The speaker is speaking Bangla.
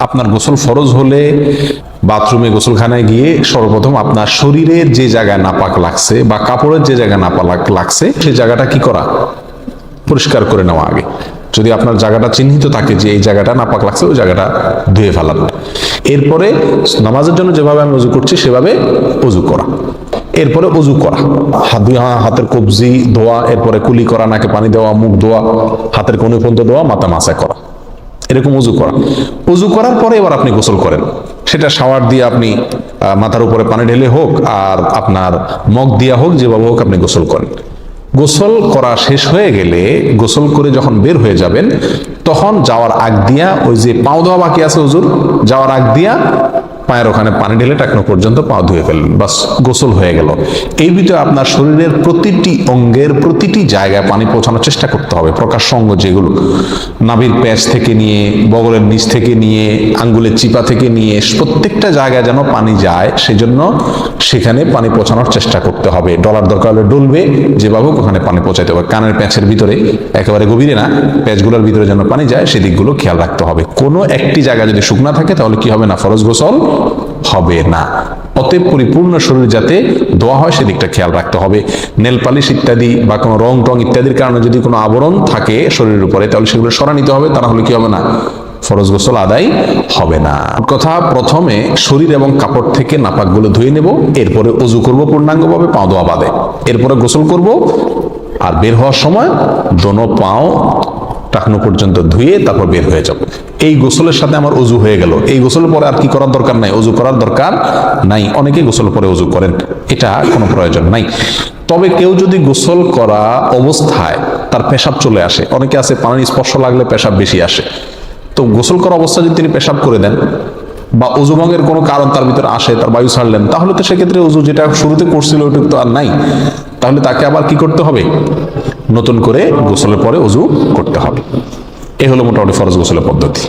আপনার গোসল ফরজ হলে বাথরুমে গোসলখানায় গিয়ে সর্বপ্রথম আপনার শরীরের যে জায়গায় নাপাক লাগছে বা কাপড়ের যে জায়গায় নাপাক লাগছে, সেই জায়গাটা কি করা? পরিষ্কার করে নেওয়া আগে। যদি আপনার জায়গাটা চিহ্নিত থাকে যে এই জায়গাটা নাপাক লাগছে, ওই জায়গাটা ধুয়ে ফেলান। এরপরে নামাজের জন্য যেভাবে আমি উজু করছি, সেভাবে উজু করা। এরপরে উজু করা। হাত দুই হাতের কবজি ধোয়া, এরপরে কুলি করা, নাকে পানি দেওয়া, মুখ ধোয়া, হাতের কোনো পর্যন্ত ধোয়া, মাথা মাসা করা। এরকম উজু করা। উজু করার পরে এবার আপনি গোসল করেন। সেটা শাওয়ার দিয়ে আপনি মাথার উপরে পানি ঢেলে হোক আর আপনার মগ দিয়া হোক, যেভাবে হোক আপনি গোসল করেন। গোসল করা শেষ হয়ে গেলে গোসল করে যখন বের হয়ে যাবেন, তখন যাওয়ার আগ দিয়া ওই যে পাও দেওয়া বাকি আছে হুজুর, যাওয়ার আগ দিয়া পায়ের ওখানে পানি ঢেলে টাকনো পর্যন্ত পা ধুয়ে ফেললেন। বাস, গোসল হয়ে গেল। এই ভিতরে আপনার শরীরের প্রতিটি অঙ্গের প্রতিটি জায়গায় পানি পৌঁছানোর চেষ্টা করতে হবে। প্রকাশ্য অঙ্গ যেগুলো, নাভির প্যাচ থেকে নিয়ে, বগলের নিচ থেকে নিয়ে, আঙ্গুলের চিপা থেকে নিয়ে, প্রত্যেকটা জায়গায় যেন পানি যায়, সেজন্য সেখানে পানি পৌঁছানোর চেষ্টা করতে হবে। ডলার দরকার হলে ডলবে যেভাবে হোক ওখানে পানি পৌঁছাতে হবে। কানের প্যাচের ভিতরে, একেবারে গভীরে না, প্যাচগুলোর ভিতরে যেন পানি যায়, সেদিকগুলো খেয়াল রাখতে হবে। কোনো একটি জায়গা যদি শুকনা থাকে, তাহলে কি হবে না? ফরজ গোসল হবে না। অতএব পরিপূর্ণ শরীর যাতে ধোয়া হয়, সেদিকটা খেয়াল রাখতে হবে। নেল পালিশ ইত্যাদি বা কোনো রং টং ইত্যাদির কারণে যদি কোনো আবরণ থাকে শরীরের উপরে, তাহলে সেগুলো সরা নিতে হবে, তা না হলে কি হবে না? ফরজ গোসল আদায় হবে না। কথা, প্রথমে শরীর এবং কাপড় থেকে নাপাকগুলো ধুয়ে নেব, এরপরে অজু করব পূর্ণাঙ্গভাবে, পাও দোয়া বাদে। এরপরে গোসল করব, আর বের হওয়ার সময় দোনো পাও টাকনো পর্যন্ত ধুয়ে তারপর বের হয়ে যাব। এই গোসলের সাথে আমার অজু হয়ে গেল। এই গোসলের পরে আর কি করার দরকার নাই? অজু করার দরকার নাই। অনেকে গোসল পরে অজু করেন। এটা কোনো প্রয়োজন নাই। তবে কেউ যদি গোসল করা অবস্থায় তার পেশাব চলে আসে, অনেকে আছে পানির স্পর্শ লাগলে পেশাব বেশি আসে। তো গোসল করা অবস্থায় যদি তিনি পেশাব করে দেন বা অজু ভঙ্গের কোনো কারণ তার ভিতরে আসে, তার বায়ু ছাড়লেন, তাহলে তো সেক্ষেত্রে অজু যেটা শুরুতে করছিল ওটা তো আর নাই। তাহলে তাকে আবার কি করতে হবে? নতুন করে গোসলের পরে উজু করতে হবে। এ হলো মোটামুটি ফরজ গোসলের পদ্ধতি।